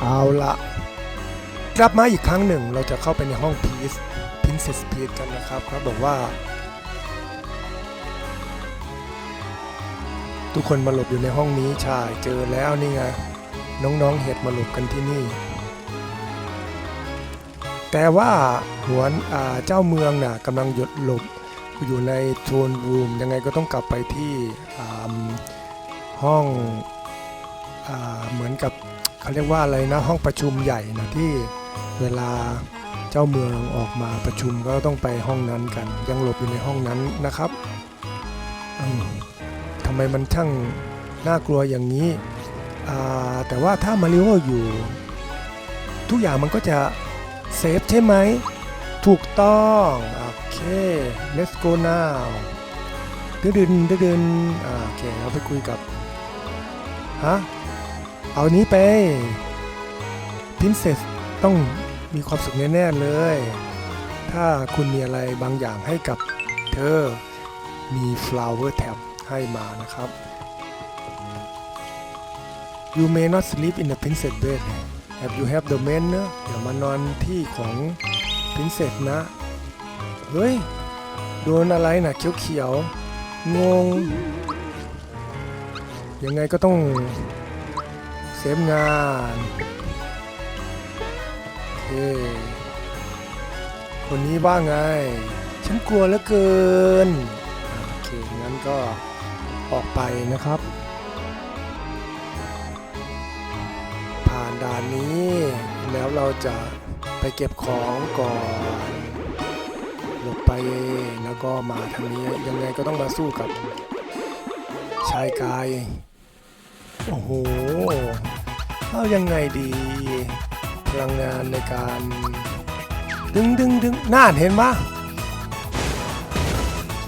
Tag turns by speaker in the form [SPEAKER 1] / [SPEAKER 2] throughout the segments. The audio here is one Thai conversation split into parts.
[SPEAKER 1] เอาละกลับมาอีกครั้งหนึ่งเราจะเข้าไปในห้องพีซพินเซสพีซกันนะครับครับบอกว่า ทุกคนมาหลบอยู่ในห้องนี้ใช่เจอแล้วนี่ไงน้องๆเห็ดมาหลบกันที่นี่ แต่ว่าหัวอ่าเจ้าเมืองน่ะกำลังหยดหลบอยู่ในโทนรูมยังไงก็ต้องกลับไปที่ห้องอเหมือนกับ เขาเรียกว่าอะไรนะห้องประชุมใหญ่นะที่เวลาเจ้าเมืองออกมาประชุมก็ต้องไปห้องนั้นกัน ยังหลบอยู่ในห้องนั้นนะครับทำไมมันช่างน่ากลัวอย่างนี้ แต่ว่าถ้ามาริโออยู่ ทุกอย่างมันก็จะเซฟใช่ไหม ถูกต้อง โอเค let's go now ดึงดึงดึงดึงโอเค เราไปคุยกับ ฮะ เอานี้ไป Princess ต้องมีความสุขแน่ๆเลย ถ้าคุณมีอะไรบางอย่างให้กับเธอ มี flower tab ให้มานะครับ You may not sleep in the princess bed Have you have the men เนอะอย่ามานอนที่ของ princess นะ เฮ้ย โดนอะไรนะเขียวๆงง ยังไงก็ต้อง เซฟงานโอเคคนนี้ว่าไง ฉันกลัวเหลือเกิน โอเค งั้นก็ออกไปนะครับ ผ่านด่านนี้ แล้วเราจะไปเก็บของก่อนหลบไปแล้วก็มาทางนี้ยังไงก็ต้องมาสู้กับชายกาย โอ้โห เอายังไงดีพลังงานในการดึงดึงดึงน่านเห็นปะ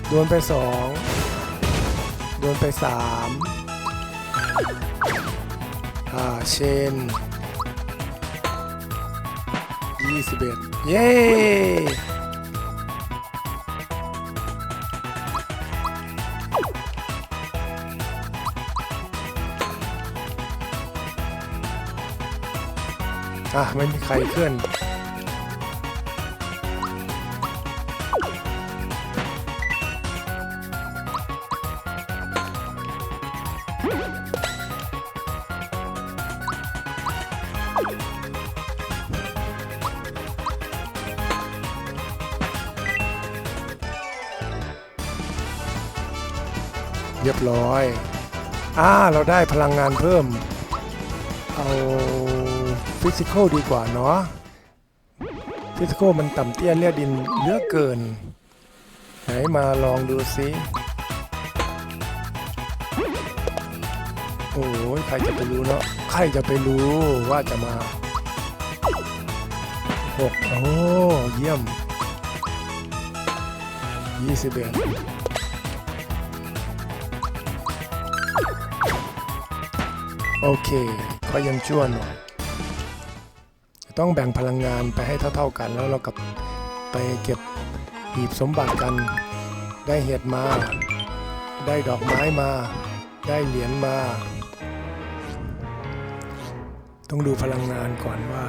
[SPEAKER 1] โดนไปสองโดนไปสามอ่าเชนยี่สิบเอ็ดเย้ อะไม่มีใครเคลื่อนเรียบร้อย อ่า เราได้พลังงานเพิ่ม เอา ฟิสิก a l ดีกว่าเนาะฟิสิก a l มันต่ำเตี้ยเลียดินเยอะเกิน ไหนมาลองดูซิ โอ้ยใครจะไปรู้เนาะใครจะไปรู้ว่าจะมาหกโอ้เยี่ยมยี่สิบเอ็ดโอเค ก็ยังชั่วหน่อย ต้องแบ่งพลังงานไปให้เท่า ๆกัน แล้วเรากับไปเก็บหีบสมบัติกัน ได้เห็ดมา ได้ดอกไม้มา ได้เหรียญมา ต้องดูพลังงานก่อนว่า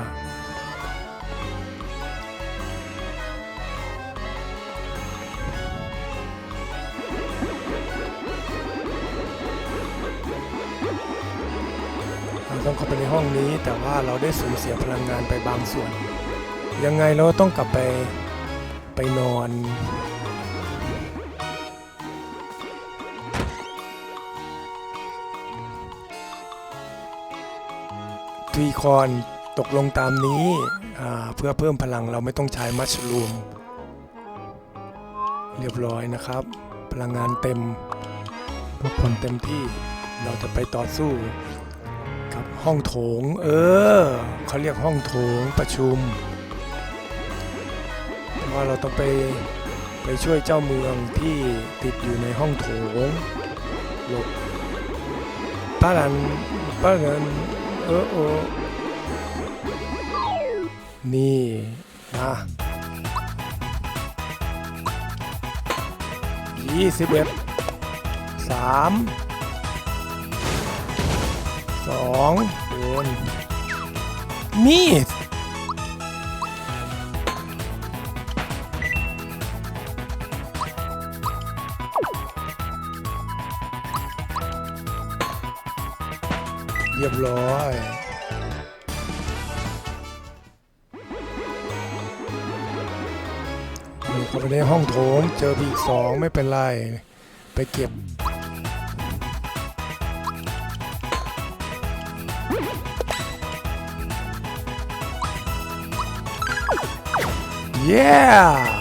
[SPEAKER 1] ต้องเข้าไปในห้องนี้ แต่ว่าเราได้สูญเสียพลังงานไปบางส่วน ยังไงเราต้องกลับไปไปนอนทรีคอนตกลงตามนี้เพื่อเพิ่มพลังเราไม่ต้องใช้มัชรูมเรียบร้อยนะครับ พลังงานเต็มพักผ่อนเต็มที่เราจะไปต่อสู้ กับ ห้องโถง เออเขาเรียกห้องโถงประชุมว่าเราต้องไปไปช่วยเจ้าเมืองที่ติดอยู่ในห้องโถงหลบป้าลันป้าลันเออโอนี่นะยี่สิบเอ็ดสาม สองโดนมีดเรียบร้อยเข้าไปในห้องโถง เจอบีกสองไม่เป็นไร ไปเก็บ Yeah!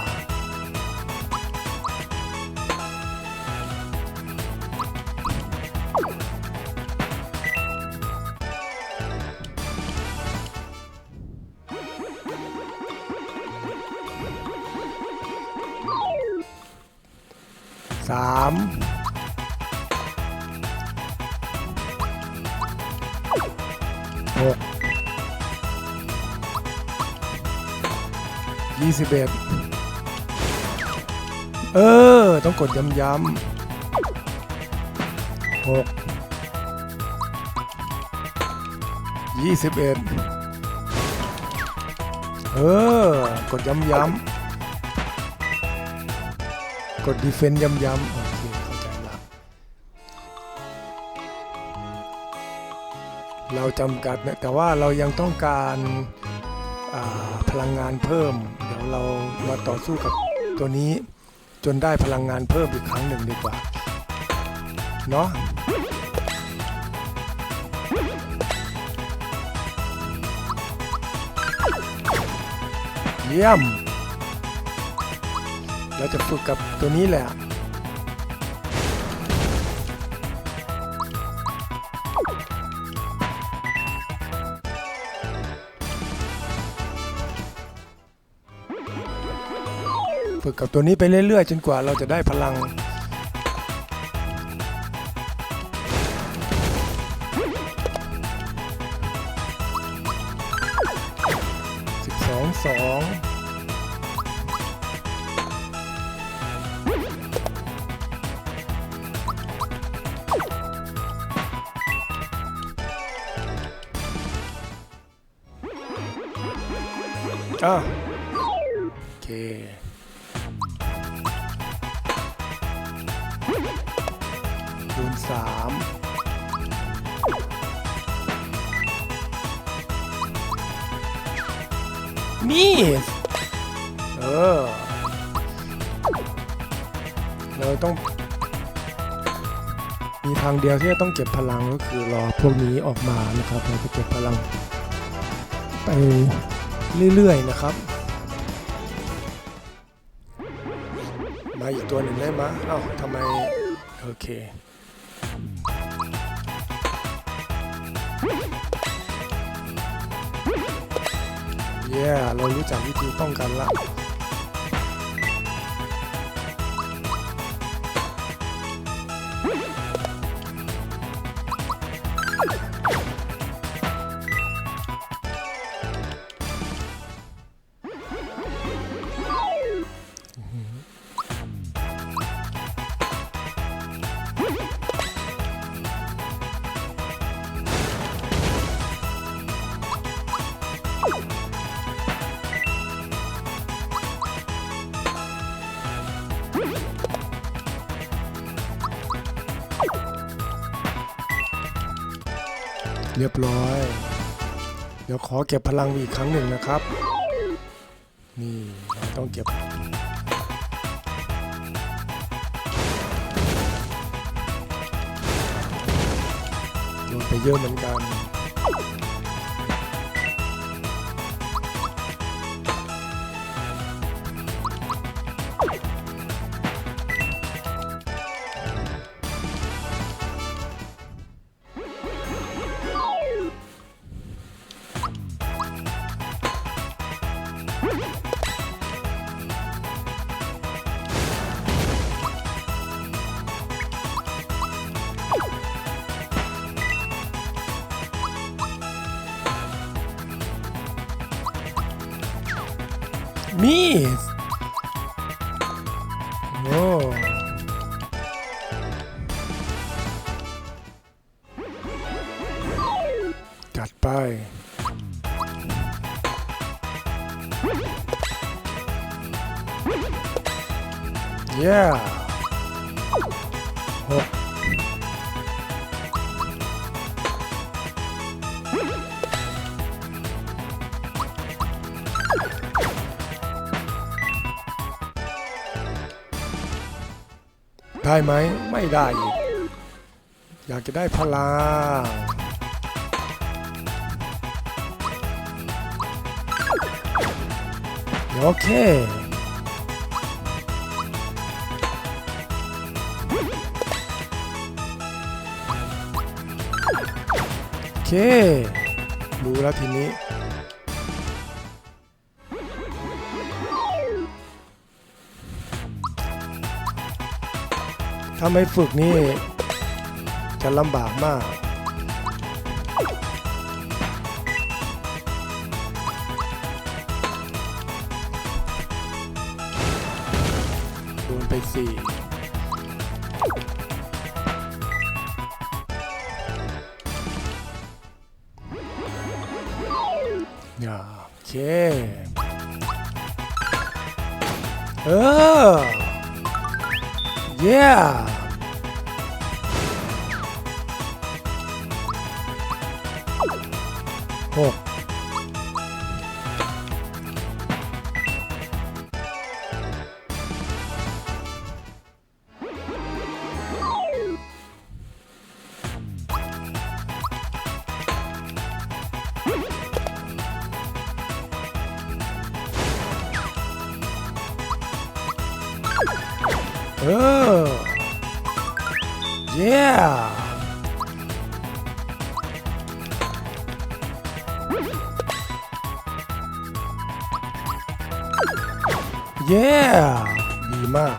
[SPEAKER 1] ยี่สิบเออ ต้องกดย้ำย้ำหกยี่สิบเอ็ดเออ กดย้ำย้ำกดดีเฟนต์ย้ำย้ำโอเคเข้าใจละเราจำกัดนะแต่ว่าเรายังต้องการพลังงานเพิ่ม เดี๋ยวเรามาต่อสู้กับตัวนี้จนได้พลังงานเพิ่มอีกครั้งหนึ่งดีกว่า เนาะเยี่ยม เราจะฝึกกับตัวนี้แหละ ฝึกกับตัวนี้ไปเรื่อยๆ จนกว่าเราจะได้พลัง สิบสองสองอะางเดียวที่จะต้องเก็บพลังก็คือรอพวกนี้ออกมานะครับเราจะเก็บพลังไปเรื่อยๆนะครับ มาอีกตัวหนึ่งได้ไหมเอ้าทำไม โอเคเย้เรารู้จักวิธีป้องกันละ อเก็บพลังอีกครั้งหนึ่งนะครับ นี่ต้องเก็บโดนไปเยอะเหมือนกัน เย้หกได้ไหม ไม่ได้อยากจะได้พลัง โอเค โอเค รู้แล้วทีนี้ถ้าไม่ฝึกนี่จะลำบากมาก สี่อย่าโอเค เออ yeah เออ yeah เย้ดีมาก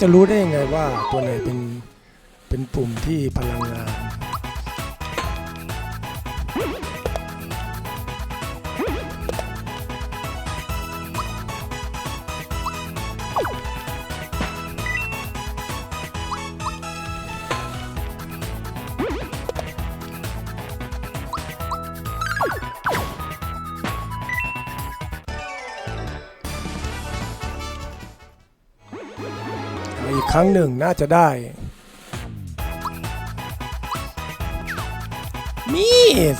[SPEAKER 1] จะรู้ได้ยังไงว่าตัวไหนเป็นเป็นปุ่มที่พลังงาน รั้งหนึ่งน่าจะได้ มีส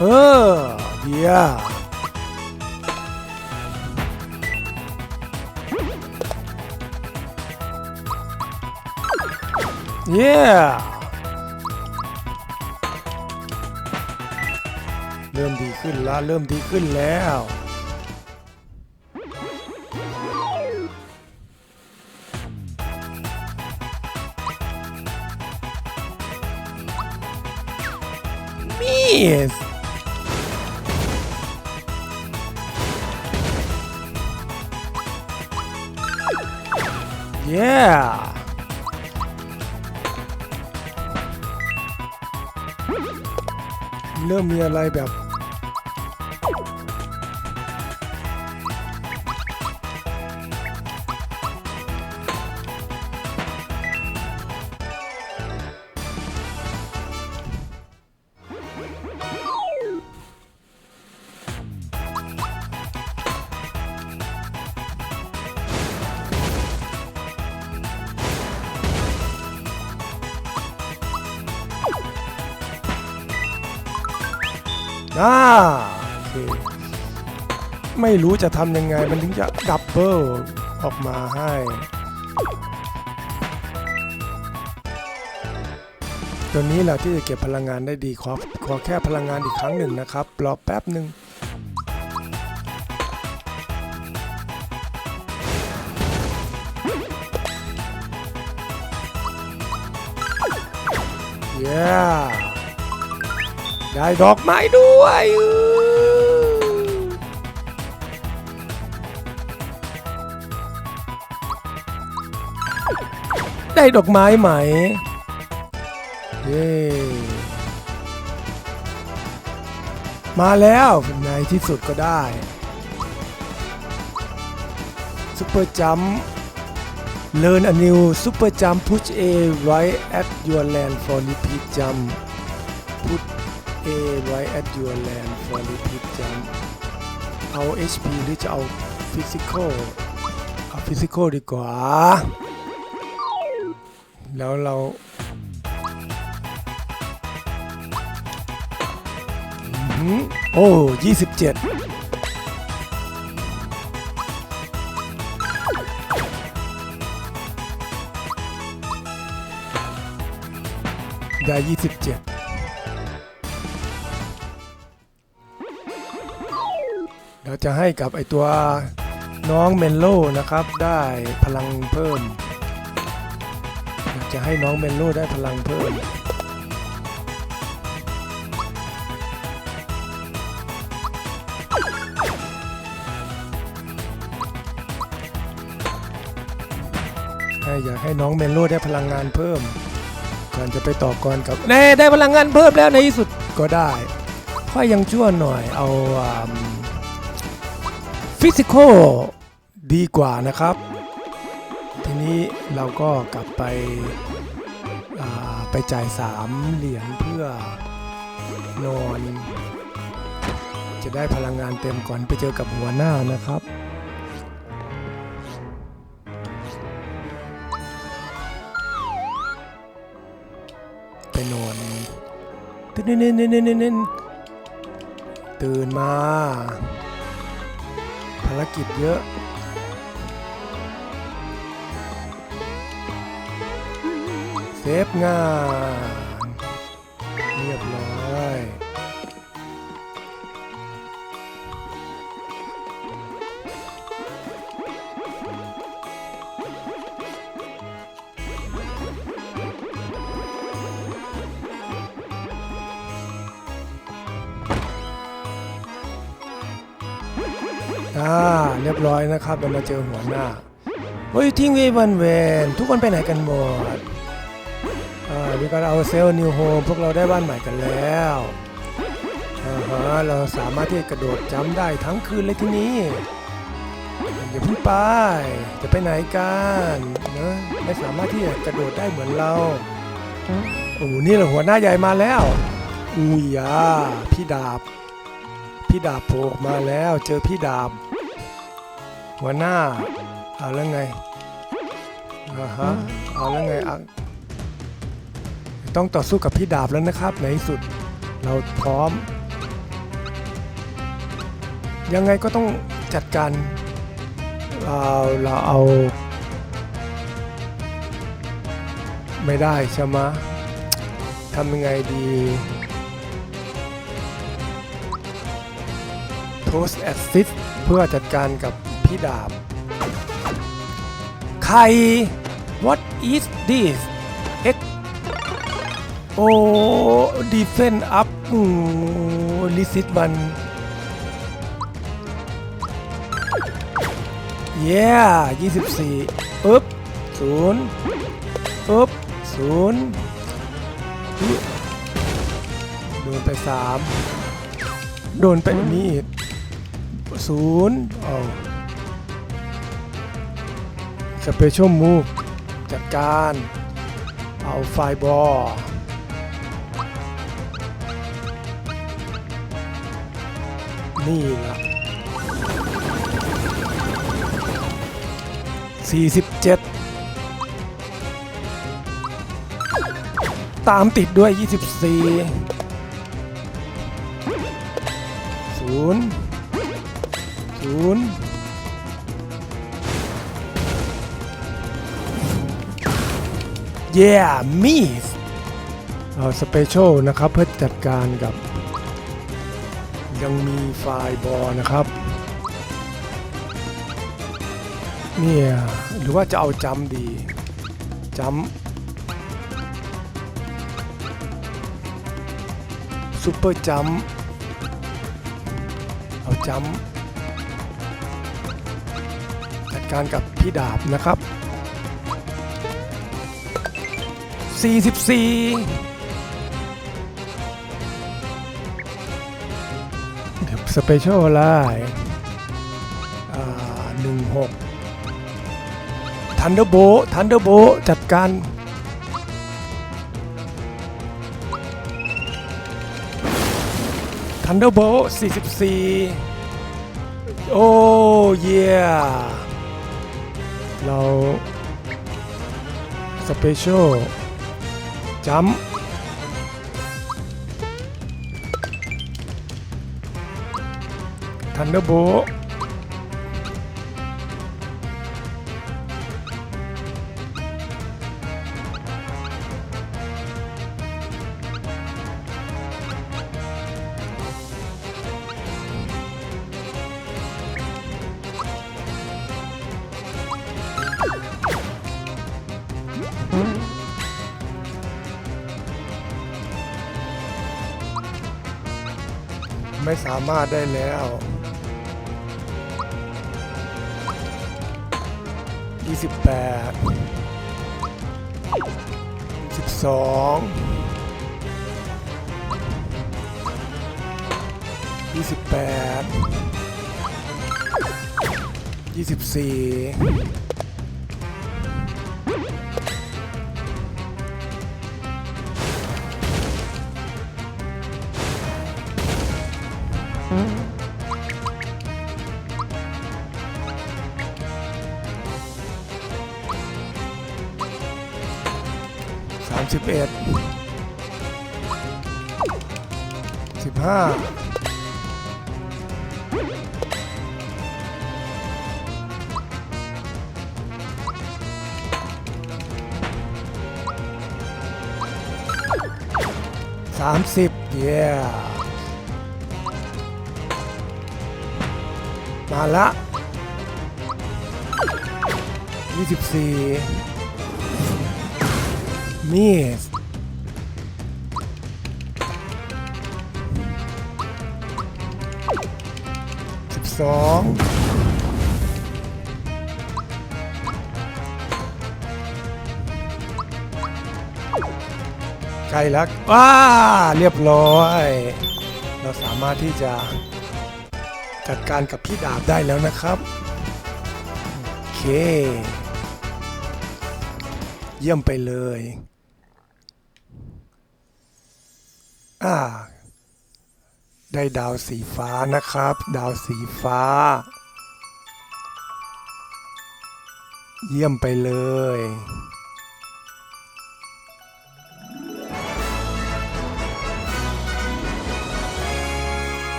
[SPEAKER 1] เออเดียเย้ เริ่มดีขึ้นแล้วเริ่มดีขึ้นแล้ว อ่าโอเคไม่รู้จะทำยังไงมันถึงจะดับเบิลออกมาให้ตัวนี้แหละที่จะเก็บพลังงานได้ดีขอขอแค่พลังงานอีกครั้งหนึ่งนะครับรอแป๊บหนึ่งเย้ ได้ดอกไม้ด้วยอื้อได้ดอกไม้ไหม เย้มาแล้วในที่สุดก็ได้ซุปเปอร์จัม Learn a new super jump push A right at your land for repeat jump put A right at your land for repeat jump เอา HP หรือจะเอา Physical เอา Physical ดีกว่า แล้วเราโอ้ยี่สิบเจ็ดได้ยี่สิบเจ็ด เราจะให้กับไอตัวน้องเมนโลนะครับได้พลังเพิ่มอยากจะให้น้องเมนโลได้พลังเพิ่มอยากให้น้องเมนโลได้พลังงานเพิ่มก่อนจะไปต่อกรกับแน่ได้พลังงานเพิ่มแล้วในที่สุดก็ได้ค่อยยังชั่วหน่อยเอา ฟิสิกอลดีกว่านะครับ ทีนี้เราก็กลับไปไปจ่าย3เหรียญเพื่อนอน จะได้พลังงานเต็มก่อนไปเจอกับหัวหน้านะครับไปนอนตื่นเน้นเน้นเน้นตื่นมาารกิจเยอะ เซฟงาน บร้อยนะครับเรามาเจอหัวหน้าเฮ้ยทิ้งวีวันเวนทุกคนไปไหนกันหมดอ่ามีการเอาเซลล์นิวโฮมพวกเราได้บ้านใหม่กันแล้วอ่าฮะเราสามารถที่จะกระโดดจ้ำได้ทั้งคืนเลยที่นี้อย่าพิ่งไปจะไปไหนกันนะไม่สามารถที่จะกระโดดได้เหมือนเราโอ้โหนี่แหละหัวหน้าใหญ่มาแล้วอุ้ยอะพี่ดาบ พี่ดาบโผล่มาแล้ว เจอพี่ดาบ หัวหน้าเอาแล้วไงอ่าฮะเอาแล้วไงอะต้องต่อสู้กับพี่ดาบแล้วนะครับ ในที่สุดเราพร้อม ยังไงก็ต้องจัดการเราเราเอา ไม่ได้ใช่ไหมทำยังไงดี Post Assist เพื่อจัดการกับ พี่ดาบใคร What is this X โอ้ Defense up อืม Resist มัน Yeah 24ปึ๊บศูนย์ปึ๊บศูนย์โดนไปสามโดนไปนี่ศูนย์เอา สเปเชียลมูฟจัดการ เอาไฟบอลนี่ละสี่สิบเจ็ดตามติดด้วย 24 0 0 Yeah me เอ่อสเปเชียลนะครับเพื่อจัดการกับ ยังมีไฟบอลนะครับเนี่ยหรือว่าจะเอาจำดีจำซุปเปอร์จำเอาจำจัดการกับพี่ดาบนะครับ 44สเปเชียลไลน์อ่า16ทันเดอร์โบทันเดอร์โบจัดการ Thunderbolt 44 โอ้เย่เรา Special จำทันเดอร์โบามารถได้แล้ว28 12 28 24ส สิบเย้มาละยี่สิบสี่มีสสิบสอง ใกล้แล้วว้าเรียบร้อย เราสามารถที่จะจัดการกับพี่ดาบได้แล้วนะครับโอเค เยี่ยมไปเลยอ่าได้ดาวสีฟ้านะครับ ดาวสีฟ้า เยี่ยมไปเลย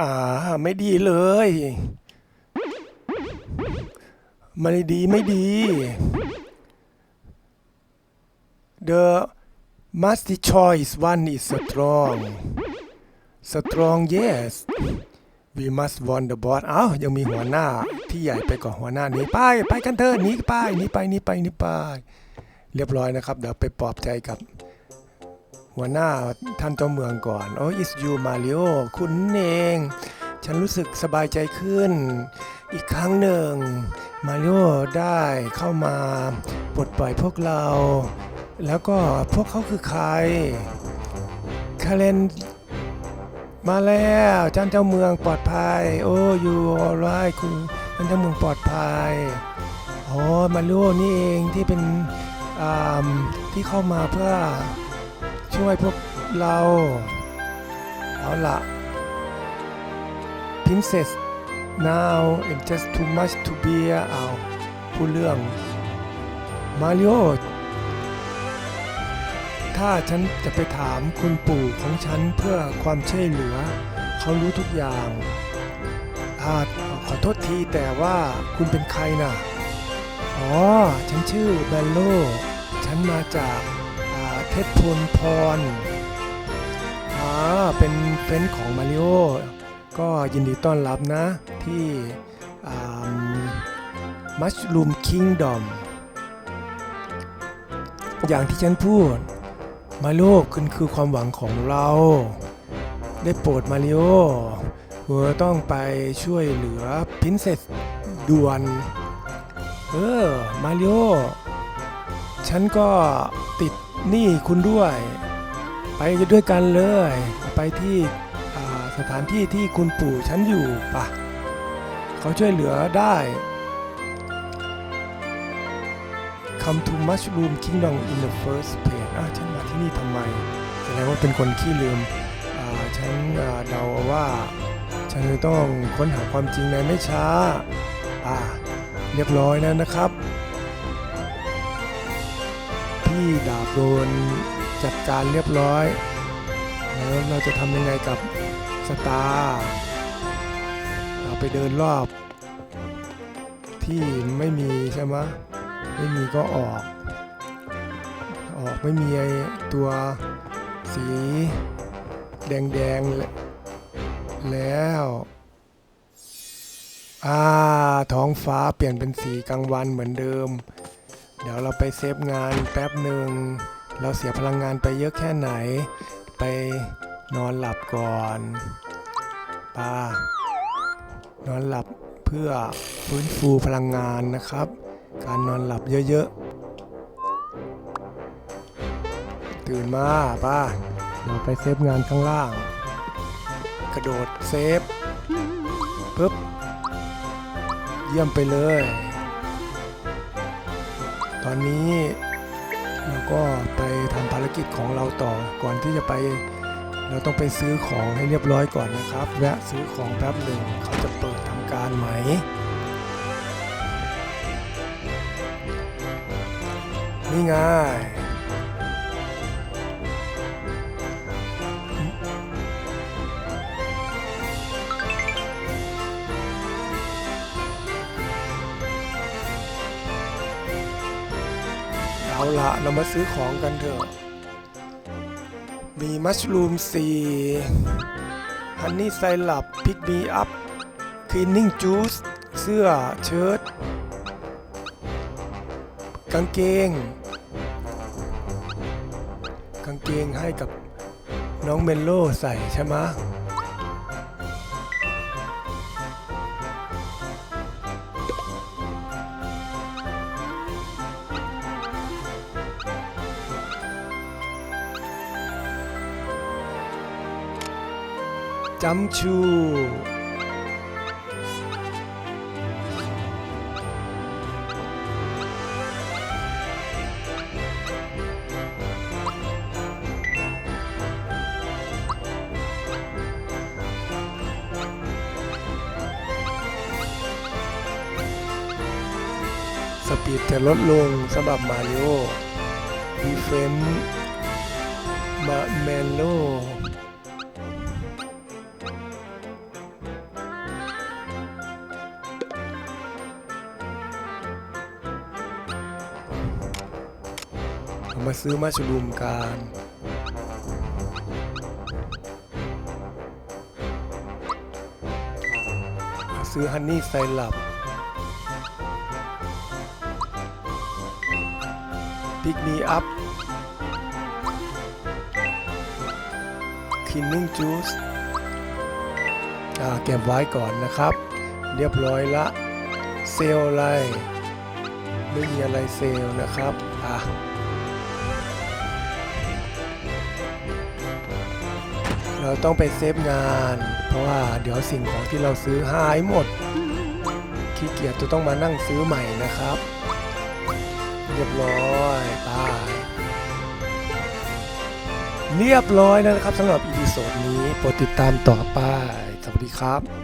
[SPEAKER 1] อ่าไม่ดีเลย ไม่ดีไม่ดี The master choice one is strong strong yes we must warn the boss อ้าวยังมีหัวหน้าที่ใหญ่ไปกว่าหัวหน้านี้ไปไปกันเถอะหนีไปหนีไปหนีไปหนีไป เรียบร้อยนะครับ เดี๋ยวไปปลอบใจกับ หัวหน้าท่านเจ้าเมืองก่อนโอ้ is you Mario คุณเอง ฉันรู้สึกสบายใจขึ้น อีกครั้งหนึ่ง มาริโอได้เข้ามาปลดปล่อยพวกเรา แล้วก็พวกเขาคือใคร คาเลนมาแล้วท่านเจ้าเมืองปลอดภัย โอ้ยูออไรคุณท่านเจ้าเมืองปลอดภัยอ๋อมาริโอนี่เองที่เป็นที่เข้ามาเพื่อ ช่วยพวกเรา เอาละ Princess now it's just too much to bear เอาพูดเรื่อง มาริโอถ้าฉันจะไปถามคุณปู่ของฉันเพื่อความช่วยเหลือ เขารู้ทุกอย่างอาจขอโทษทีแต่ว่าคุณเป็นใครน่ะ อ๋อ ฉันชื่อแบลโล ฉันมาจาก อ่าเทพรอ่าเป็นเฟรนด์ของมาริโอก็ยินดีต้อนรับนะที่มัชลูมคิงดอมอย่างที่ฉันพูด มาริโอคุณคือความหวังของเรา ได้โปรดมาริโอเธอต้องไปช่วยเหลือพินเซสด่วน เออ มาริโอฉันก็ติด นี้คุณด้วย ไปด้วยกันเลย ไปที่สถานที่ที่คุณปู่ฉันอยู่ปะเขาช่วยเหลือได้ Come to Mushroom Kingdom in the first place อะฉันมาที่นี่ทำไม แสดงว่าเป็นคนขี้ลืมฉันเดาว่า ฉันจะต้องค้นหาความจริงในไม่ช้า อ่า เรียบร้อยแล้วนะครับ พี่ดาบโดนจัดการเรียบร้อย แล้วเราจะทำยังไงกับสตาร์เราไปเดินรอบ ที่ไม่มีใช่ไหมไม่มีก็ออก ออกไม่มีไอตัวสีแดงๆแล้วอ่าท้องฟ้าเปลี่ยนเป็นสีกลางวันเหมือนเดิม เดี๋ยวเราไปเซฟงานแป๊บหนึ่ง เราเสียพลังงานไปเยอะแค่ไหน ไปนอนหลับก่อนปานอนหลับเพื่อฟื้นฟูพลังงานนะครับ การนอนหลับเยอะๆ ตื่นมาป้าเราไปเซฟงานข้างล่าง กระโดดเซฟปึ๊บ เยี่ยมไปเลย ตอนนี้เราก็ไปทำภารกิจของเราต่อก่อนที่จะไปเราต้องไปซื้อของให้เรียบร้อยก่อนนะครับ แวะซื้อของแป๊บหนึ่งเขาจะเปิดทำการไหม นี่ไง เอาละเรามาซื้อของกันเถอะ มีมัชรูมสีฮันนี่ไซรัปพิกมีอัพคลีนนิ่งจูสเสื้อเชิ้ตกางเกง กางเกงให้กับน้องเมนโลใส่ใช่ไหม จัมชู สปีดจะลดลงสำหรับมาริโอดีเฟนมาแมนโล ซื้อมาชลูมกันซื้อฮันนี่ไซรัปพิกมีอัพคินนิ่งจูสเก็บไว้ก่อนนะครับ เรียบร้อยละ เซลอะไร ไม่มีอะไรเซลนะครับ อะ เราต้องไปเซฟงาน เพราะว่าเดี๋ยวสิ่งของที่เราซื้อหายหมด ขี้เกียจจะต้องมานั่งซื้อใหม่นะครับ เรียบร้อยตายเรียบร้อยแล้วนะครับสำหรับอีพีโซดนี้โปรดติดตามต่อไปสวัสดีครับ